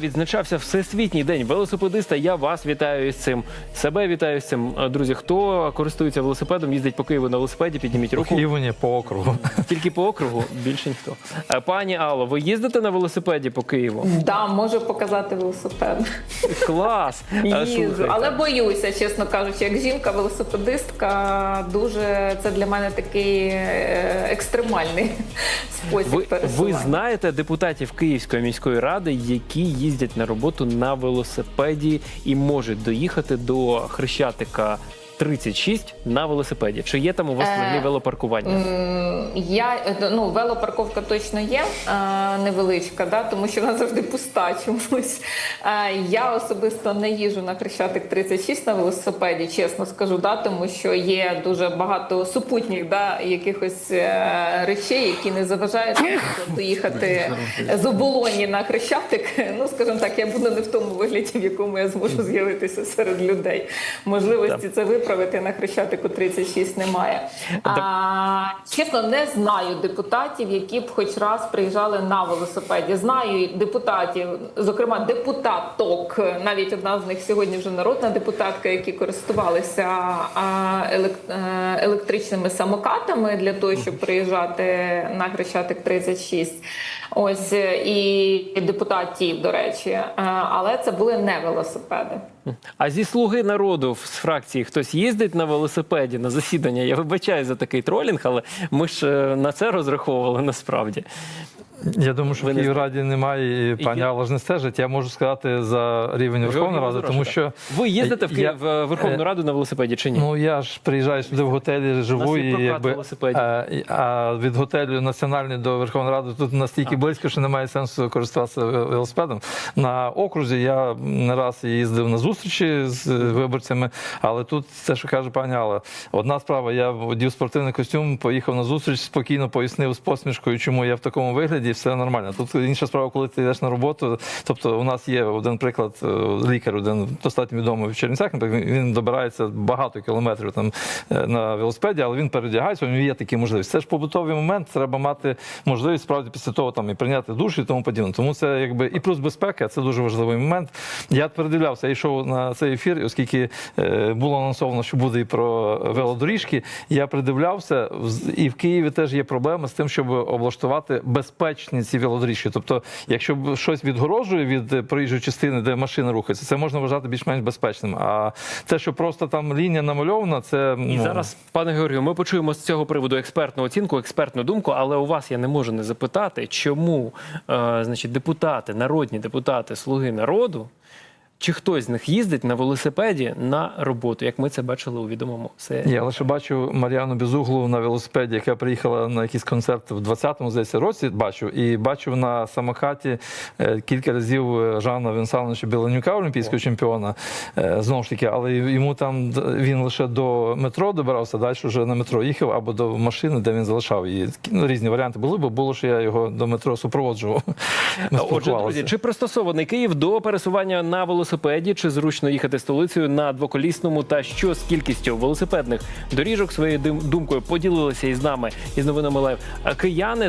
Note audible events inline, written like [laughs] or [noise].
Відзначався Всесвітній день велосипедиста. Я вас вітаю з цим. Себе вітаю з цим. Е, Друзі, хто користується велосипедом, їздить по Києву на велосипеді, підніміть руку. Києву ні, по округу. [laughs] Тільки по округу, більше ніхто. Е, Пані Алло, ви їздите на велосипеді по Києву? Да, можу показати велосипед. [laughs] Клас! Е, Їжджу, але боюся, чесно кажучи, як жінка, велосипедистка, дуже це для мене такий екстремальний [laughs] спосіб Ви, ви знаєте депутатів Київської міської ради, які їздять на роботу на велосипеді і можуть доїхати до Хрещатика 36 на велосипеді. Чи є там у вас Е, взагалі велопаркування? Я е, ну велопарковка точно є е, невеличка, да, тому що вона завжди пуста чомусь. Я особисто не їжу на Хрещатик 36 на велосипеді, чесно скажу, да, тому що є дуже багато супутніх да, якихось речей, які не заважають доїхати з оболоні на Хрещатик. Ну скажімо так, я буду не в тому вигляді, в якому я зможу з'явитися серед людей. Можливості це виправити на Хрещатику 36 немає. А, чесно, не знаю депутатів, які б хоч раз приїжджали на велосипеді. Знаю депутатів, зокрема депутаток. Навіть одна з них сьогодні вже народна депутатка, які користувалися е, електричними самокатами для того, щоб приїжджати на Хрещатик 36. Ось е, і депутатів, до речі, Е, але це були не велосипеди. А зі слуги народу з фракції хтось їздить на велосипеді на засідання. Я вибачаю за такий тролінг, але ми ж е, на це розраховували насправді. Я думаю, що в Київраді немає, і пані Алла ж не стежить. Я можу сказати за рівень Верховної Ради, тому що ви їздите в, я- Київ, в Верховну е, Раду на велосипеді чи ні? Ну я ж приїжджаю сюди в готелі, живу і якби а, а від готелю національний до Верховної Ради тут настільки близько, що немає сенсу користуватися велосипедом. На окрузі я не раз їздив на зустрічі з е, виборцями, але тут те, що каже пані Алла, одна справа, я вдів спортивний костюм, поїхав на зустріч, спокійно пояснив з посмішкою, чому я в такому вигляді, все нормально. Тут інша справа, коли ти йдеш на роботу. Тобто, у нас є один приклад, е, лікар, один достатньо відомий в Чернівцях. Він добирається багато кілометрів там е, на велосипеді, але він передягається. У нього є такі можливості. Це ж побутовий момент. Треба мати можливість справді після того там і прийняти душ і тому подібне. Тому це якби і плюс безпека. Це дуже важливий момент. Я передивлявся, я йшов на цей ефір, оскільки е, було анонсовано, що буде і про велодоріжки. Я придивлявся, і в Києві теж є проблема з тим, щоб облаштувати безпечні ці велодоріжки. Тобто, якщо щось відгорожує від е, проїжджої частини, де машина рухається, це можна вважати більш-менш безпечним. А те, що просто там лінія намальована, це І ну, зараз, пане Георгію, ми почуємо з цього приводу експертну оцінку, експертну думку, але у вас я не можу не запитати, чому е, значить, депутати, народні депутати, слуги народу, чи хтось з них їздить на велосипеді на роботу, як ми це бачили у відомому серіалі. Я лише бачу Мар'яну Безуглу на велосипеді, яка приїхала на якийсь концерт в 20-му здається, році. Бачу, і бачив на самокаті е, кілька разів е, Жана Венсановича Білонюка, олімпійського чемпіона. Е, Знову ж таки, але йому там він лише до метро добирався, далі вже на метро їхав або до машини, де він залишав її. Ну, різні варіанти були, бо було, що я його до метро супроводжував. Отже, друзі, чи пристосований Київ до пересування на велосипеді, чи зручно їхати столицею на двоколісному, та що з кількістю велосипедних доріжок своєю думкою поділилися із нами із новинами лайв. Кияни